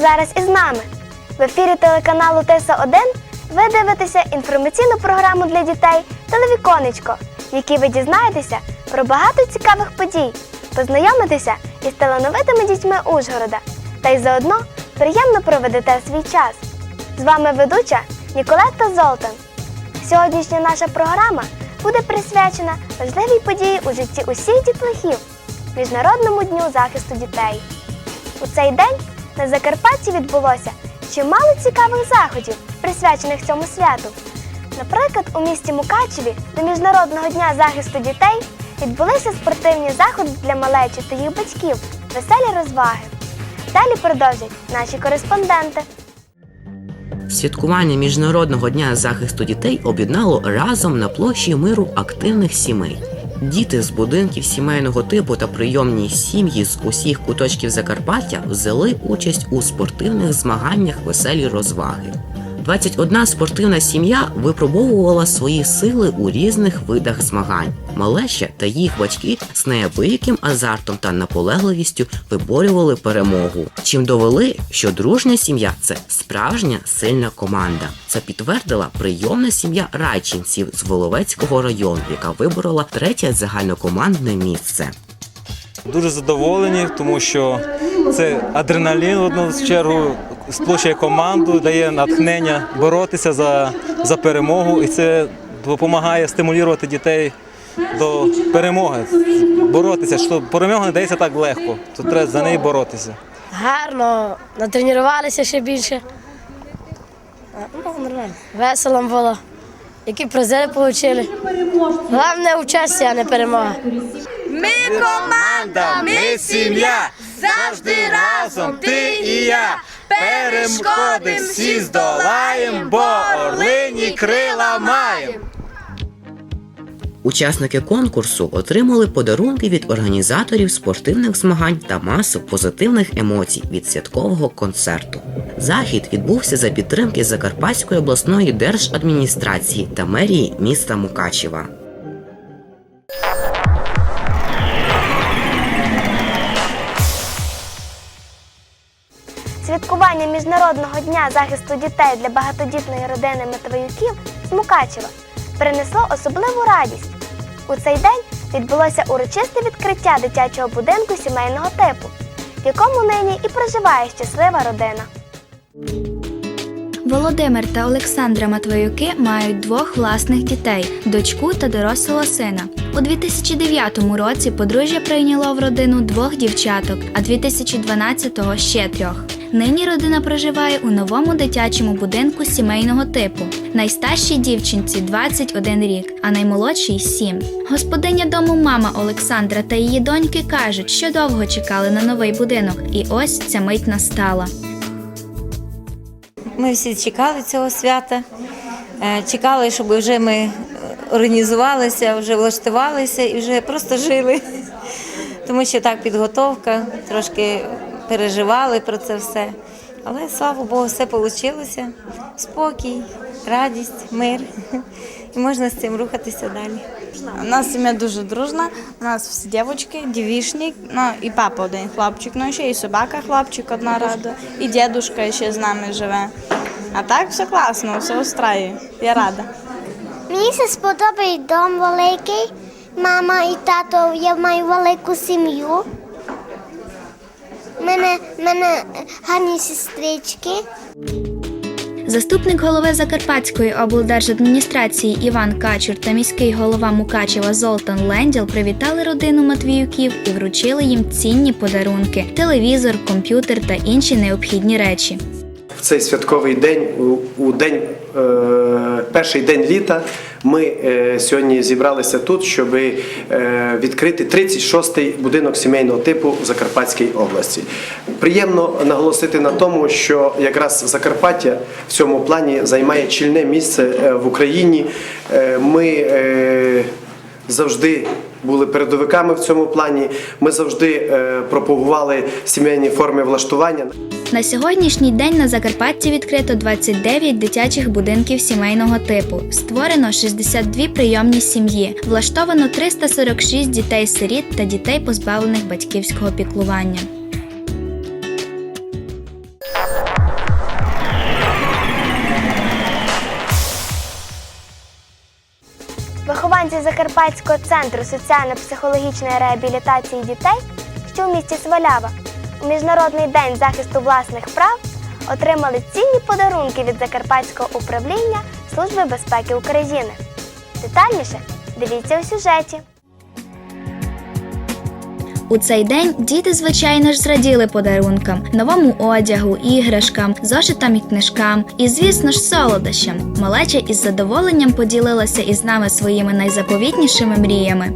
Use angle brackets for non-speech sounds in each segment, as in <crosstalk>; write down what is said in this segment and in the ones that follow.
зараз із нами. В ефірі телеканалу Тиса 1 ви дивитеся інформаційну програму для дітей Телевіконечко, в якій ви дізнаєтеся про багато цікавих подій, познайомитеся із талановитими дітьми Ужгорода та й заодно приємно проведете свій час. З вами ведуча Ніколетта Золтан. Сьогоднішня наша програма буде присвячена важливій події у житті усіх дітлахів Міжнародному дню захисту дітей. У цей день на Закарпатті відбулося чимало цікавих заходів, присвячених цьому святу. Наприклад, у місті Мукачеві до Міжнародного дня захисту дітей відбулися спортивні заходи для малечі та їх батьків, веселі розваги. Далі продовжать наші кореспонденти. Святкування Міжнародного дня захисту дітей об'єднало разом на площі миру активних сімей. Діти з будинків сімейного типу та прийомні сім'ї з усіх куточків Закарпаття взяли участь у спортивних змаганнях веселі розваги. 21 спортивна сім'я випробовувала свої сили у різних видах змагань. Малеща та їх батьки з неабияким азартом та наполегливістю виборювали перемогу. Чим довели, що дружня сім'я це справжня сильна команда. Це підтвердила прийомна сім'я райчинців з Воловецького району, яка виборола третє загальнокомандне місце. Дуже задоволені, тому що це адреналін в одну чергу сплочує команду, дає натхнення боротися за, за перемогу, і це допомагає стимулювати дітей до перемоги. Боротися, що перемога не дається так легко, то треба за неї боротися. Гарно, натренувалися ще більше. Ну, нормально. Весело було. Які призи отримали. Головне участь, а не перемога. Ми команда, ми сім'я, завжди разом ти і я. Перешкоди всі здолаєм, бо орлині крила маєм. Учасники конкурсу отримали подарунки від організаторів спортивних змагань та масу позитивних емоцій від святкового концерту. Захід відбувся за підтримки Закарпатської обласної держадміністрації та мерії міста Мукачева. Святкування Міжнародного дня захисту дітей для багатодітної родини Матвоюків з Мукачева принесло особливу радість. У цей день відбулося урочисте відкриття дитячого будинку сімейного типу, в якому нині і проживає щаслива родина. Володимир та Олександра Матвоюки мають двох власних дітей дочку та дорослого сина. У 2009 році подружжя прийняло в родину двох дівчаток, а 2012-го ще трьох. Нині родина проживає у новому дитячому будинку сімейного типу. Найстаршій дівчинці 21 рік, а наймолодшій 7. Господиня дому мама Олександра та її доньки кажуть, що довго чекали на новий будинок, і ось ця мить настала. Ми всі чекали цього свята, е, чекали, щоб вже ми е, організувалися, вже влаштувалися і вже просто жили. <laughs> Тому що так підготовка, трошки переживали про це все. Але слава Богу, все вийшло. Спокій, радість, мир. І можна з цим рухатися далі. У нас сім'я дуже дружна. У нас всі дівчатки, дівішник, ну і папа один хлопчик, ну і ще і собака хлопчик одна рада, і дідушка ще з нами живе. А так все класно, все устраює. Я рада. Мені се сподобає дом великий. Мама і тато, я маю велику сім'ю. Мене, мене гарні сестрички. Заступник голови Закарпатської облдержадміністрації Іван Качур та міський голова Мукачева Золтан Ленділ привітали родину Матвіюків і вручили їм цінні подарунки: телевізор, комп'ютер та інші необхідні речі. В цей святковий день, у, день, е, перший день літа, ми е, сьогодні зібралися тут, щоб е, відкрити 36-й будинок сімейного типу в Закарпатській області. Приємно наголосити на тому, що якраз Закарпаття в цьому плані займає чільне місце в Україні. Ми завжди були передовиками в цьому плані. Ми завжди е, пропагували сімейні форми влаштування. На сьогоднішній день на Закарпатті відкрито 29 дитячих будинків сімейного типу. Створено 62 прийомні сім'ї, влаштовано 346 дітей-сиріт та дітей, позбавлених батьківського піклування. Закарпатського центру соціально-психологічної реабілітації дітей, що у місті Свалява, у Міжнародний день захисту власних прав отримали цінні подарунки від Закарпатського управління Служби безпеки України. Детальніше дивіться у сюжеті. У цей день діти, звичайно ж, зраділи подарункам, новому одягу, іграшкам, зошитам і книжкам, і, звісно ж, солодощам. Малеча із задоволенням поділилася із нами своїми найзаповітнішими мріями.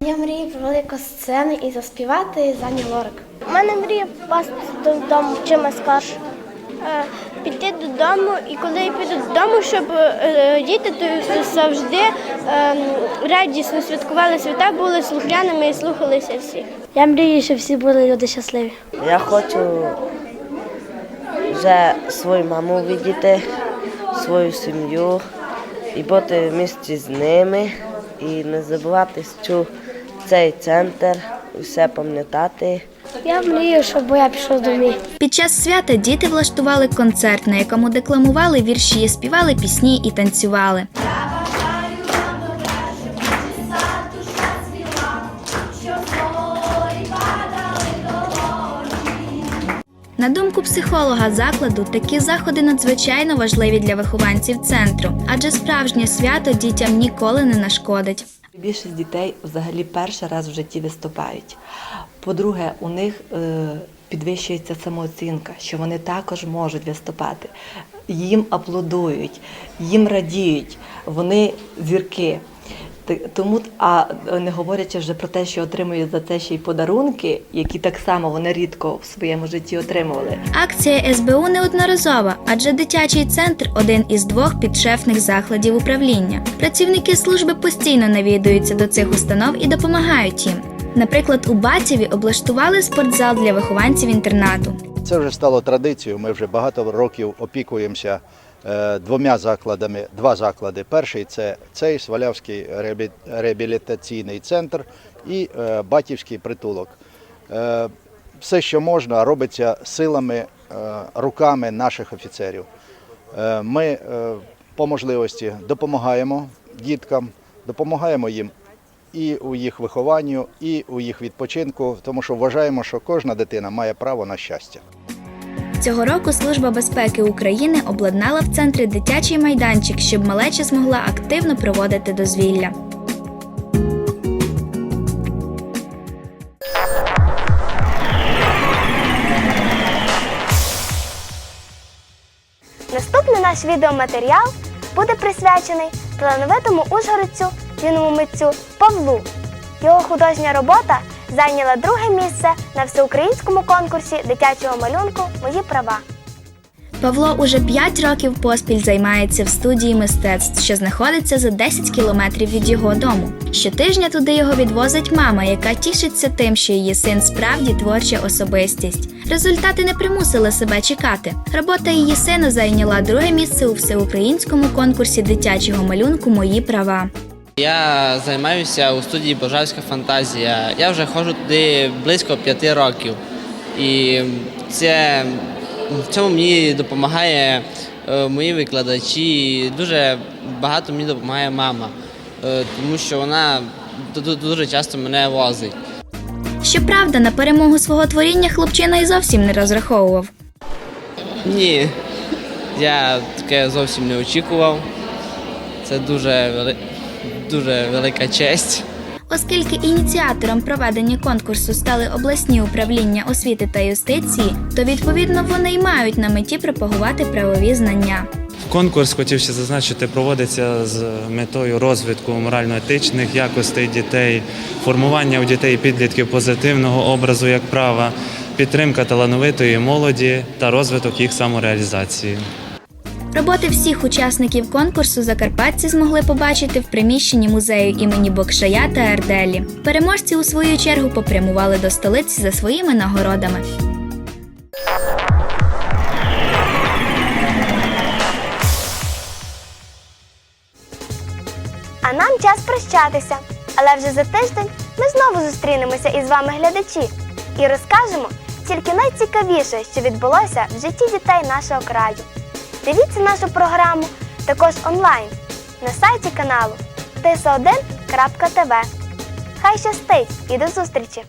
Я мрію про велику сцену і заспівати Зані Лорак. У мене мрія попасти додому чимось скорше. Е, Піти додому, і коли я піду додому, щоб е, діти то завжди е, радісно святкували свята, були слухняними і слухалися всіх. Я мрію, щоб всі були люди щасливі. Я хочу вже свою маму видіти, свою сім'ю і бути в місті з ними, і не забувати, що цей центр, все пам'ятати. Я мрію, щоб я пішов до мій. Під час свята діти влаштували концерт, на якому декламували вірші, співали пісні і танцювали. На думку психолога закладу, такі заходи надзвичайно важливі для вихованців центру, адже справжнє свято дітям ніколи не нашкодить. Більшість дітей взагалі перший раз в житті виступають. По-друге, у них е, підвищується самооцінка, що вони також можуть виступати. Їм аплодують, їм радіють, вони зірки. Тому, а не говорячи вже про те, що отримують за це ще й подарунки, які так само вони рідко в своєму житті отримували. Акція СБУ неодноразова, адже дитячий центр один із двох підшефних закладів управління. Працівники служби постійно навідуються до цих установ і допомагають їм. Наприклад, у Батєві облаштували спортзал для вихованців інтернату. Це вже стало традицією. Ми вже багато років опікуємося е, двома закладами. Два заклади. Перший це цей Свалявський реабі- реабілітаційний центр і е, Батівський притулок. Е, Все, що можна, робиться силами, е, руками наших офіцерів. Е, Ми е, по можливості допомагаємо діткам, допомагаємо їм і у їх вихованню, і у їх відпочинку, тому що вважаємо, що кожна дитина має право на щастя. Цього року Служба безпеки України обладнала в центрі дитячий майданчик, щоб малеча змогла активно проводити дозвілля. Наступний наш відеоматеріал буде присвячений талановитому ужгородцю, юному митцю Павлу. Його художня робота зайняла друге місце на всеукраїнському конкурсі дитячого малюнку Мої права. Павло уже 5 років поспіль займається в студії мистецтв, що знаходиться за 10 кілометрів від його дому. Щотижня туди його відвозить мама, яка тішиться тим, що її син справді творча особистість. Результати не примусили себе чекати. Робота її сина зайняла друге місце у всеукраїнському конкурсі дитячого малюнку Мої права. Я займаюся у студії Божавська фантазія. Я вже ходжу туди близько п'яти років. І це, в цьому мені допомагає е, мої викладачі. Дуже багато мені допомагає мама, е, тому що вона ду- ду- дуже часто мене возить. Щоправда, на перемогу свого творіння хлопчина і зовсім не розраховував. Ні, я таке зовсім не очікував. Це дуже, вели... дуже велика честь. Оскільки ініціатором проведення конкурсу стали обласні управління освіти та юстиції, то відповідно вони й мають на меті пропагувати правові знання. Конкурс хотів ще зазначити, проводиться з метою розвитку морально-етичних якостей дітей, формування у дітей і підлітків позитивного образу як права, підтримка талановитої молоді та розвиток їх самореалізації. Роботи всіх учасників конкурсу закарпатці змогли побачити в приміщенні музею імені Бокшая та Ерделі. Переможці у свою чергу попрямували до столиці за своїми нагородами. А нам час прощатися. Але вже за тиждень ми знову зустрінемося із вами глядачі і розкажемо тільки найцікавіше, що відбулося в житті дітей нашого краю. Дивіться нашу програму також онлайн на сайті каналу tso1.tv. Хай щастить і до зустрічі!